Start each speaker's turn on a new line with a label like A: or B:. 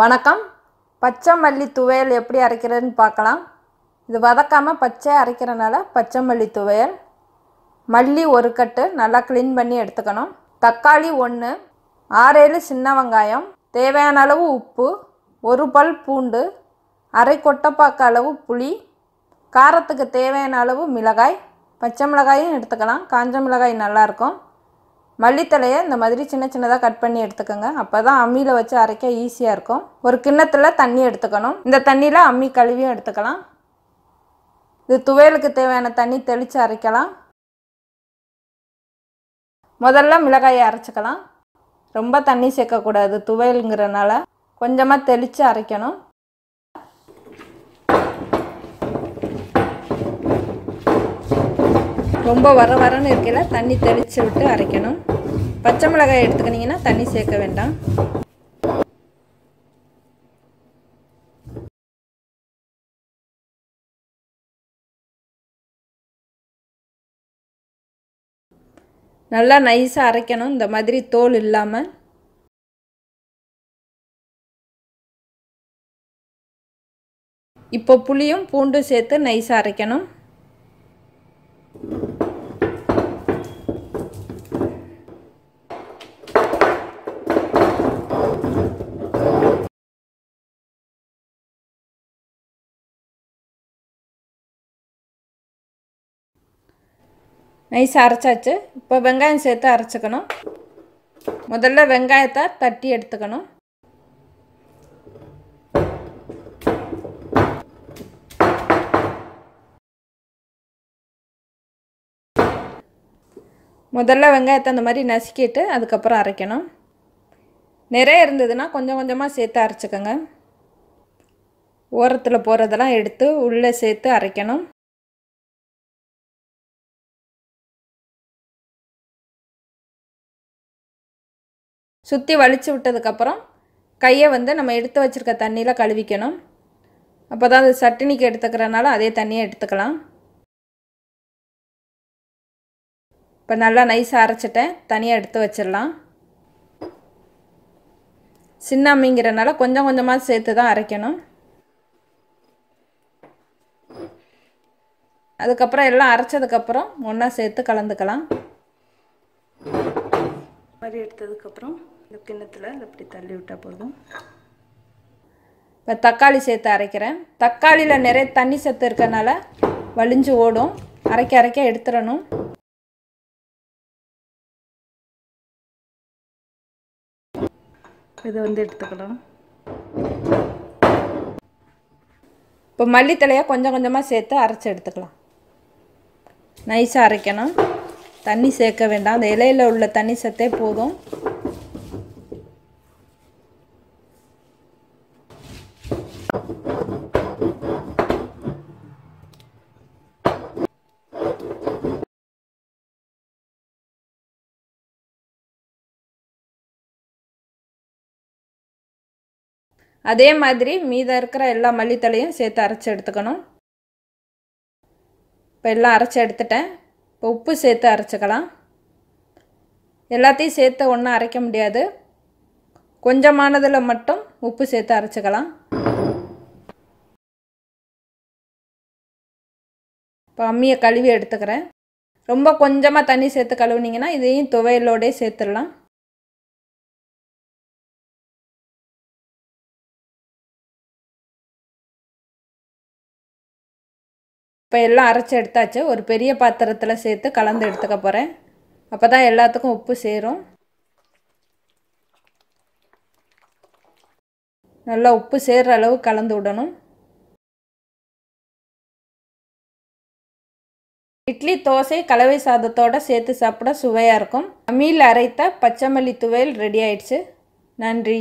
A: வணக்கம். பச்சை மல்லி துவையல் எப்படி அரைக்கிறதுன்னு பார்க்கலாம். இது வதக்காமல் பச்சை அரைக்கிறனால பச்சை மல்லி துவையல். மல்லி ஒரு கட்டு நல்லா க்ளீன் பண்ணி எடுத்துக்கணும். தக்காளி ஒன்று ஆறேழு சின்ன வெங்காயம் தேவையான அளவு உப்பு ஒரு பல் பூண்டு அரை கொட்டைப்பாக்கு அளவு புளி காரத்துக்கு தேவையான அளவு மிளகாய் பச்சை மிளகாயும் எடுத்துக்கலாம். காஞ்ச மிளகாய் நல்லாயிருக்கும் மல்லித்தலையை இந்த மாதிரி சின்ன சின்னதாக கட் பண்ணி எடுத்துக்கோங்க. அப்போ தான் அம்மியில் வச்சு அரைக்க ஈஸியாக இருக்கும். ஒரு கிண்ணத்தில் தண்ணி எடுத்துக்கணும். இந்த தண்ணியில் அம்மி கழுவியும் எடுத்துக்கலாம். இது துவையலுக்கு தேவையான தண்ணி தெளித்து அரைக்கலாம். முதல்ல மிளகாயை அரைச்சிக்கலாம். ரொம்ப தண்ணி சேர்க்கக்கூடாது துவையலுங்கிறனால. கொஞ்சமாக தெளித்து அரைக்கணும். ரொம்ப வர வரன்னு இருக்கையில் தண்ணி தெளித்து விட்டு அரைக்கணும். பச்சை மிளகாய் எடுத்துக்கிட்டிங்கன்னா தண்ணி சேர்க்க வேண்டாம். நல்லா நைஸாக அரைக்கணும். இந்த மாதிரி தோல் இல்லாமல் இப்போ புளியும் பூண்டும் சேர்த்து நைஸாக அரைக்கணும். நைஸாக அரைச்சாச்சு. இப்போ வெங்காயம் சேர்த்து அரைச்சிக்கணும். முதல்ல வெங்காயத்தை தட்டி எடுத்துக்கணும். முதல்ல வெங்காயத்தை அந்த மாதிரி நசுக்கிட்டு அதுக்கப்புறம் அரைக்கணும். நிறைய இருந்ததுன்னா கொஞ்சம் கொஞ்சமாக சேர்த்து அரைச்சிக்கோங்க. ஓரத்தில் போகிறதெல்லாம் எடுத்து உள்ளே சேர்த்து அரைக்கணும். சுற்றி வலிச்சு விட்டதுக்கப்புறம் கையை வந்து நம்ம எடுத்து வச்சுருக்க தண்ணியில் கழுவிக்கணும். அப்போ தான் அது சட்டினிக்கு எடுத்துக்கிறனால அதே தண்ணியை எடுத்துக்கலாம். இப்போ நல்லா நைஸாக அரைச்சிட்டேன் தனியாக எடுத்து வச்சிடலாம். சின்ன அம்மிங்கிறனால கொஞ்சம் கொஞ்சமாக சேர்த்து தான் அரைக்கணும். அதுக்கப்புறம் எல்லாம் அரைச்சதுக்கப்புறம் ஒன்றா சேர்த்து கலந்துக்கலாம். மாதிரி எடுத்ததுக்கப்புறம் இந்த கிண்ணத்தில் இப்படி தள்ளி விட்டால் போதும். இப்போ தக்காளி சேர்த்து அரைக்கிறேன். தக்காளியில் நிறைய தண்ணி சத்து இருக்கறனால வலிஞ்சு ஓடும். அரைக்க அரைக்க எடுத்துடணும். இதை வந்து எடுத்துக்கலாம். இப்போ மல்லித்தலையை கொஞ்சம் கொஞ்சமாக சேர்த்து அரைச்சி எடுத்துக்கலாம். நைஸாக அரைக்கணும். தண்ணி சேர்க்க வேண்டாம். அந்த இலையில் உள்ள தண்ணி சத்தே போதும். அதே மாதிரி மீதம் இருக்கிற எல்லா மல்லித்தலையும் சேர்த்து அரைச்சி எடுத்துக்கணும். இப்போ எல்லாம் அரைச்சி எடுத்துட்டேன். இப்போ உப்பு சேர்த்து அரைச்சிக்கலாம். எல்லாத்தையும் சேர்த்து ஒன்றும் அரைக்க முடியாது. கொஞ்சமானதில் மட்டும் உப்பு சேர்த்து அரைச்சிக்கலாம். இப்போ அம்மியை கழுவி எடுத்துக்கிறேன். ரொம்ப கொஞ்சமாக தண்ணி சேர்த்து கழுவுனீங்கன்னா இதையும் துவையலோடே சேர்த்துடலாம். இப்போ எல்லாம் அரைச்சி எடுத்தாச்சு. ஒரு பெரிய பாத்திரத்தில் சேர்த்து கலந்து எடுத்துக்க போகிறேன் அப்போ தான் எல்லாத்துக்கும் உப்பு சேரும். நல்லா உப்பு சேர்கிற அளவு கலந்து விடணும். இட்லி தோசை கலவை சாதத்தோடு சேர்த்து சாப்பிட சுவையாக இருக்கும். அம்மியில் அரைத்த பச்சைமல்லி துவையல் ரெடி ஆயிடுச்சு. நன்றி.